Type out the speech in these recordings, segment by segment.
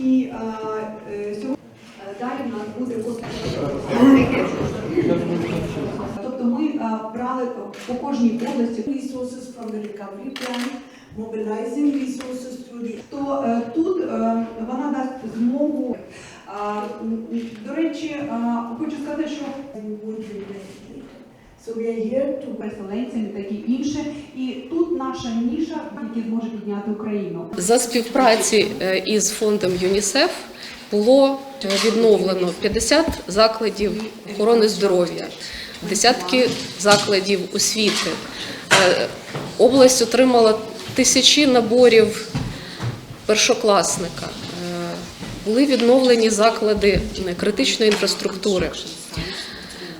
І е, е, сьогодні е, далі в нас буде Тобто ми брали по кожній області resources from the recovery plan, mobilizing resources through the... То тут вона дасть змогу. До речі, хочу сказати, що So we are here to переселенцям і таке інше, і тут наша ніша, яка зможе підняти Україну. За співпраці е, із фондом ЮНІСЕФ було відновлено 50 закладів охорони здоров'я, десятки закладів освіти. Е, Область отримала тисячі наборів першокласника. Е, Були відновлені заклади критичної інфраструктури,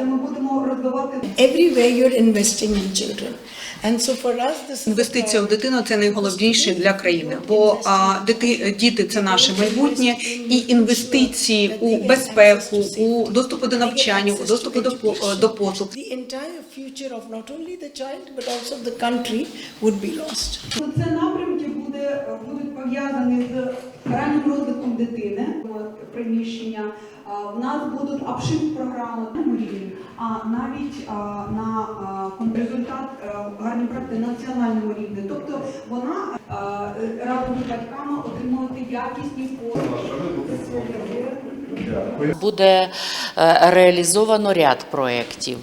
де ми будемо розвивати everywhere you're investing in children. And so for us, this is Інвестиція в дитину це найголовніше для країни, бо а, дити, діти це наше майбутнє, і інвестиції у безпеку, у доступу до навчання, у доступу до по- до послуг. the entire future of not only the child but also the country would be lost. Ну, Це напрямки буде, будуть пов'язані з раннім розвитком дитини, приміщення. В нас будуть апшифт програми на рівні, а навіть на результат гарні практики на національному рівні. Тобто вона разом з батьками отримувати якісні послуги. Буде е, реалізовано ряд проєктів.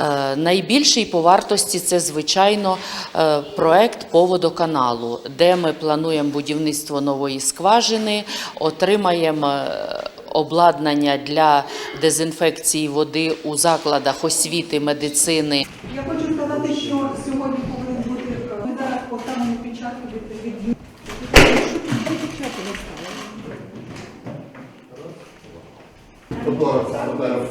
Е, Найбільший по вартості це, звичайно, е, проект по водоканалу, де ми плануємо будівництво нової скважини, отримаємо е, обладнання для дезінфекції води у закладах освіти, медицини. Я хочу сказати, що сьогодні повинен бути ми зараз поставимо печатку від від Фотограф, фотограф.